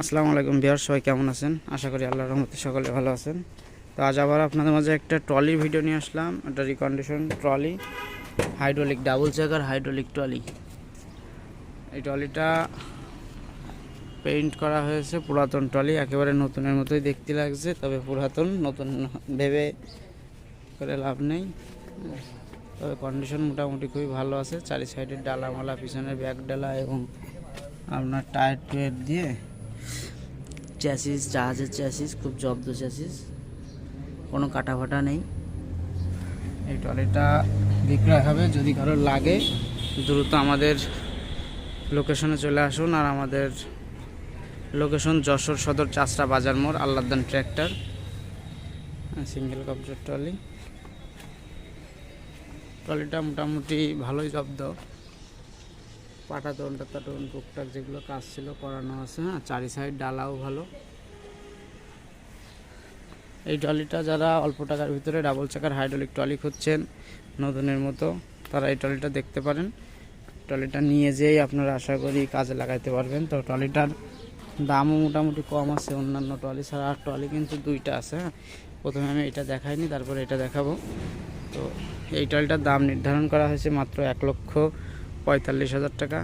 আসসালামু আলাইকুম বিহার সবাই কেমন আছেন? আশা করি আল্লাহর রহমতে সকলে ভালো আছেন। তো আজ আবার আপনাদের মাঝে একটা ট্রলির ভিডিও নিয়ে আসলাম, একটা রিকন্ডিশন ট্রলি হাইড্রোলিক ডাবল চাকার হাইড্রোলিক ট্রলি। এই ট্রলিটা পেইন্ট করা হয়েছে, পুরাতন ট্রলি, একেবারে নতুনের মতোই দেখতে লাগছে, তবে পুরাতন, নতুন ভেবে করে লাভ নেই। তবে কন্ডিশন মোটামুটি খুবই ভালো আছে, চারি সাইডের ডালামালা, পিছনের ব্যাগ ডালা এবং আপনার টায়ার টুয়ের দিয়ে চ্যাসিস, জাহাজের চ্যাসিস, খুব জব্দ চ্যাসিস। কোনো কাটা ফাটা নেই। এই ট্রলিটা বিক্রয় হবে যদি কারোর লাগে। দ্রুত আমাদের লোকেশনে চলে আসুন আর আমাদের লোকেশন যশোর সদর চাষরা বাজার মোড় আল্লাদান ট্র্যাক্টর। সিঙ্গেল কপচার ট্রলি। ট্রলিটা মোটামুটি ভালোই জব্দ। পাটাতন টাটাতন টুকটাক যেগুলো কাজ ছিল করানো আছে হ্যাঁ চারি সাইড ডালাও ভালো। এই ট্রলিটা যারা অল্প টাকার ভিতরে ডাবল চাকার হাইড্রোলিক ট্রলি খুঁজছেন, নতুনের মতো, তারা এই ট্রলিটা দেখতে পারেন। ট্রলিটা নিয়ে যেয়েই আপনারা আশা করি কাজে লাগাইতে পারবেন। তো ট্রলিটার দামও মোটামুটি কম আছে, অন্যান্য ট্রলি ছাড়া। আর ট্রলি কিন্তু দুইটা আছে হ্যাঁ। প্রথমে আমি এটা দেখাইনি, তারপরে এটা দেখাবো। তো এই ট্রলিটার দাম নির্ধারণ করা হয়েছে মাত্র এক লক্ষ পঁয়তাল্লিশ হাজার টাকা।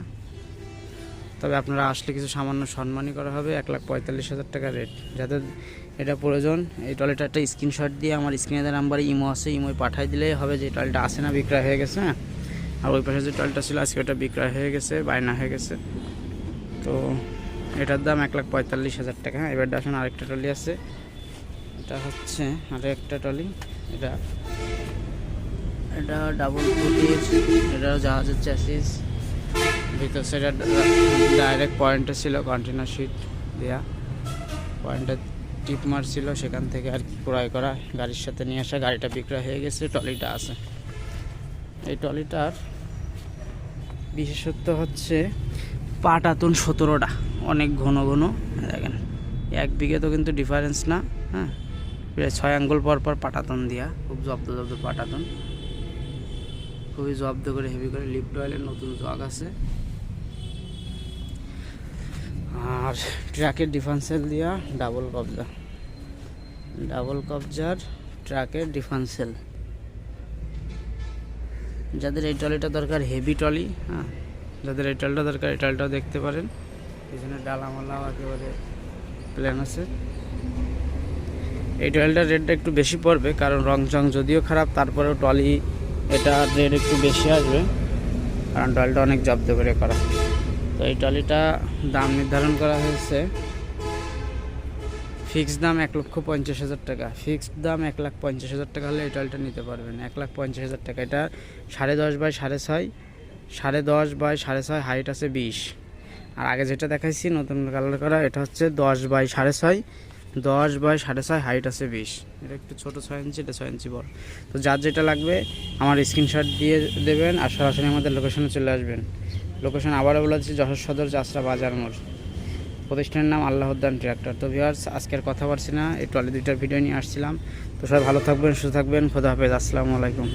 তবে আপনারা আসলে কিছু সামান্য সম্মানই করা হবে, এক লাখ পঁয়তাল্লিশ হাজার টাকা রেট যাদের এটা প্রয়োজন, এই ট্রলিটা একটা স্ক্রিনশট দিয়ে আমার স্ক্রিনে দেওয়া নাম্বারে ইমো আছে ইমোয় পাঠাই দিলেই হবে যে ট্রলিটা আসে না, বিক্রয় হয়ে গেছে হ্যাঁ? আর ওই পাশে যে ট্রলিটা ছিল, আজকে ওটা বিক্রয় হয়ে গেছে, বায়না হয়ে গেছে। তো এটার দাম এক লাখ পঁয়তাল্লিশ হাজার টাকা হ্যাঁ? এবার আসেন আরেকটা ট্রলি আছে। এটা হচ্ছে আরেকটা ট্রলি, এটা এটা ডাবল ফুটির এটা জাহাজের চ্যাসিস ভিতর সেটা ডাইরেক্ট পয়েন্টে ছিল কন্টেনার শিট দেয়া। পয়েন্টে টিপ মারছিল, সেখান থেকে আর কি ক্রয় করা। গাড়ির সাথে নিয়ে আসা, গাড়িটা বিক্রয় হয়ে গেছে, ট্রলিটা আছে। এই ট্রলিটার বিশেষত্ব হচ্ছে পাটাতন সতেরোটা, অনেক ঘন ঘন। দেখেন, এক বিঘে তো কিন্তু ডিফারেন্স না হ্যাঁ? প্রায় ছয় আঙ্গুল পর পর পাটাতন দিয়া, খুব জব্দ জব্দ পাটাতন। খুবই জব্দ করে হেভি করে লিফট অয়েলের নতুন জগ আছে। আর ট্রাকের ডিফারেন্সিয়াল দিয়া ডাবল কবজা। ডাবল কবজার ট্রাকের ডিফারেন্সিয়াল যাদের এই ট্রলিটা দরকার, হেভি ট্রলি হ্যাঁ যাদের এই ট্রলিটা দরকার, এই ট্রলিটাও দেখতে পারেন। পিছনে ডালামালাও একেবারে প্ল্যান আছে। এই ট্রলিটার রেটটা একটু বেশি পড়বে, কারণ রং চং যদিও খারাপ, তারপরেও ট্রলি এটা রেট একটু বেশি আসবে। কারণ ট্রলিটা অনেক জব্দ করে করা। তো এই ট্রলিটা দাম নির্ধারণ করা হয়েছে। ফিক্সড দাম এক লক্ষ পঞ্চাশ হাজার টাকা। ফিক্সড দাম এক লাখ পঞ্চাশ হাজার টাকা হলে এই ট্রলিটা নিতে পারবেন। এক লাখ পঞ্চাশ হাজার টাকা। এটা সাড়ে দশ বাই সাড়ে ছয়। সাড়ে দশ বাই সাড়ে ছয় হাইট আছে বিশ। আর আগে যেটা দেখাইছি, নতুন কালার করা, এটা হচ্ছে দশ বাই সাড়ে ছয়। দশ বাই সাড়ে ছয় হাইট আছে বিশ। এটা একটু ছোটো ছয় ইঞ্চি এটা ছয় ইঞ্চি বড়। তো যার যেটা লাগবে, আমার স্ক্রিনশট দিয়ে দেবেন আর সরাসরি আমাদের লোকেশনে চলে আসবেন। লোকেশন আবারও বলে দিচ্ছি যশোর সদর যাত্রা বাজার মোড়। প্রতিষ্ঠানের নাম আল্লাহদ্দান ট্রাক্টর তো ভিউয়ার্স আজকের কথা বলছি না এই ট্রলি দুইটার ভিডিও নিয়ে আসছিলাম। তো সবাই ভালো থাকবেন, সুস্থ থাকবেন, খোদা হাফেজ, আসসালামু আলাইকুম।